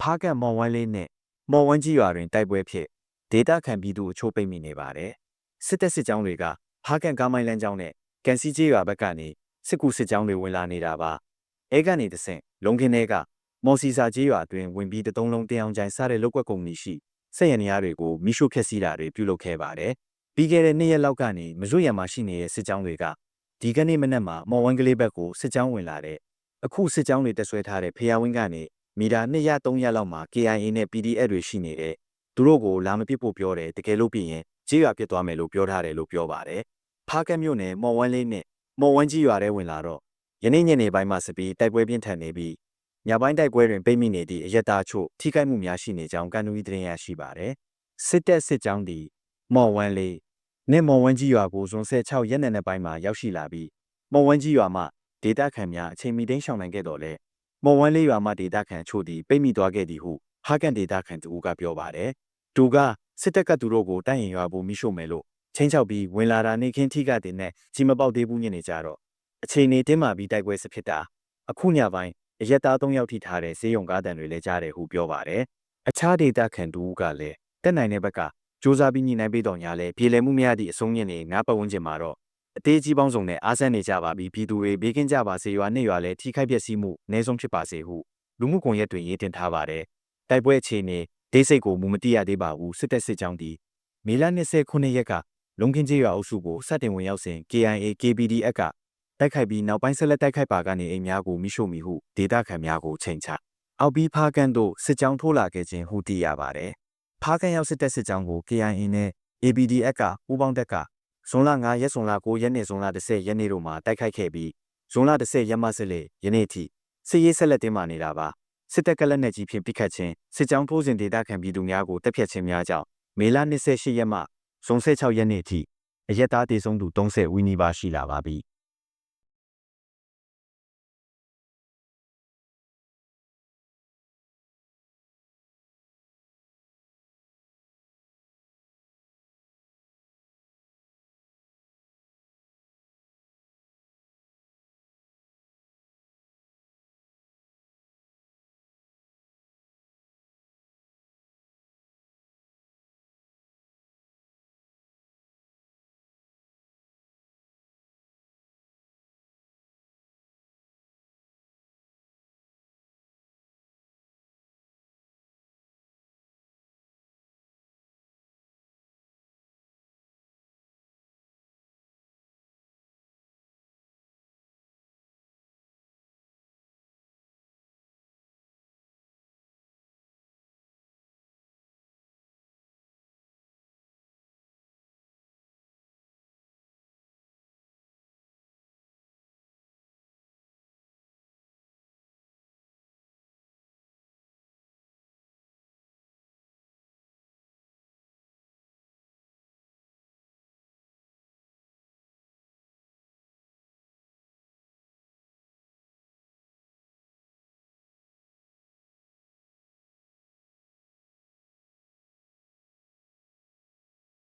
ဖားကန့်မော်ဝမ်းလေးနဲ့မော်ဝမ်းကြီးရွာတွင်တိုက်ပွဲဖြစ်ဒေတာခံပြည်သူအချို့ပိတ်မိနေပါတယ်စစ်တပ်စစ်ကြောင်းတွေကဖားကန့်ကားမိုင်းလမ်းကြောင်းနဲ့ကန်စီကြီးရွာဘက်ကနေစစ်ကူစစ်ကြောင်းတွေဝင်လာနေတာပါအဲကနေတဆင့်လုံခင်းတွေကမော်စီစာကြီးရွာအတွင်းဝင်ပြီးတသုံးလုံးတင်အောင်ကျိုင်စားတဲ့လောက်ကွက်ကုမ္ပဏီရှိစက်ရန်ရားတွေကိုမိရှုဖျက်ဆီးတာတွေပြုလုပ်ခဲ့ပါတယ်ပြီးခဲ့တဲ့နှစ်ရက်လောက်ကနေမရွတ်ရမှာရှိနေတဲ့စစ်ကြောင်းတွေကဒီကနေ့မနက်မှာမော်ဝမ်းကလေးဘက်ကိုစစ်ကြောင်းဝင်လာတဲ့အခုစစ်ကြောင်းတွေတက်ဆွဲထားတဲ့ဖျားဝင်းကနေ မီတာ200 300လောက်မှာ KIA နဲ့ PDF တွေရှိနေတဲ့သူတို့ကိုလာမပစ်ဖို့ပြောတယ်တကယ်လို့ပြရင်ကြေးရွာပြစ်သွားမယ်လို့ပြောထားတယ်လို့ပြောပါတယ်ဖားကက်မြို့နယ်မော်ဝမ်းလေးနဲ့မော်ဝမ်းကြီးရွာထဲဝင်လာတော့ယနေ့ညနေပိုင်းမှာစပြီးတိုက်ပွဲပြင်းထန်နေပြီးညပိုင်းတိုက်ပွဲတွင်ပိတ်မိနေသည့်အရက်သားချို့ထိခိုက်မှုများရှိနေကြောင်းကန်နူရီသတင်းရရှိပါတယ်စစ်တပ်စစ်ကြောင်းဒီမော်ဝမ်းလေးနဲ့မော်ဝမ်းကြီးရွာကိုဇွန်16ရက်နေ့ပိုင်းမှာရောက်ရှိလာပြီးမော်ဝမ်းကြီးရွာမှဒေတာခံများအချိန်မီတင်းရှောင်နိုင်ခဲ့တော်လဲ မော်ဝမ်းလေးရွာမှဒေတာခံချို့သည်ပိတ်မိသွားခဲ့သည်ဟုဟာကန်ဒေတာခံတူကပြောပါတယ်သူကစစ်တပ်ကသူတို့ကိုတိုက်ရင်ရွာဖို့မိရှို့မယ်လို့ချင်းချောက်ပြီးဝင်လာတာနေခင်းထိကတင်နဲ့ကြီးမပေါက်သေးဘူးညနေကြတော့အချိန်နေတင်းမာပြီးတိုက်ပွဲစစ်ဖြစ်တာအခုညပိုင်းအရက်သား၃ယောက်ထိထားတဲ့ဈေးရုံကားတန်တွေလည်းကြားတယ်ဟုပြောပါတယ်အခြားဒေတာခံတူကလည်းတက်နိုင်တဲ့ဘက်ကစူးစမ်းပြီးညှိနှိုင်းပေးတော်ညာလဲပြေလည်မှုမရသည့်အဆုံးညနေငါပတ်ဝန်းကျင်မှာတော့ အသေးကြီးပေါင်းစုံနဲ့အားဆန်းနေကြပါပြီးပြည်သူတွေဘေးကင်းကြပါစေရွာနဲ့ရွာလဲထိခိုက်ပျက်စီးမှုအနည်းဆုံးဖြစ်ပါစေဟုလူမှုကွန်ရက်တွင်ရေးတင်ထားပါတယ်တိုက်ပွဲအခြေအနေဒေးစိတ်ကိုမူမတိရသေးပါဘူးစစ်တပ်စစ်ကြောင်းဒီမေလ29ရက်ကလုံခင်းကြီးရွာအုပ်စုကိုစတင်ဝင်ရောက်စဉ် KIA KPDF ကတိုက်ခိုက်ပြီးနောက်ပိုင်းဆက်လက်တိုက်ခိုက်ပါကနေအိမ်များကိုမိရှို့မိဟုဒေတာခံများကိုချိန်ချအောက်ပြီးဖားကန်တို့စစ်ကြောင်းထိုးလာခဲ့ခြင်းဟုသိရပါတယ်ဖားကန်ရောက်စစ်တပ်စစ်ကြောင်းကို KIA နဲ့ ABDF ကပူးပေါင်းတပ်က ဇွန်လ9ရက်ဇွန်လ9ရက်နေ့ဇွန်လ10ရက်နေ့တို့မှာတိုက်ခိုက်ခဲ့ပြီးဇွန်လ10ရက်မှဆက်လက်ယနေ့ထိစစ်ရေးဆက်လက်တင်းမာနေတာပါစစ်တပ်ကလက်နက်ကြီးဖြင့်ပစ်ခတ်ခြင်းစစ်ကြောင်းထိုးစဉ်ဒေသခံပြည်သူများကိုတပ်ဖြတ်ခြင်းများကြောင့်မေလ28ရက်မှဇွန်16ရက်နေ့ထိအရက်သားတေဆုံးသူ30ဝီနီးပါးရှိလာပါပြီ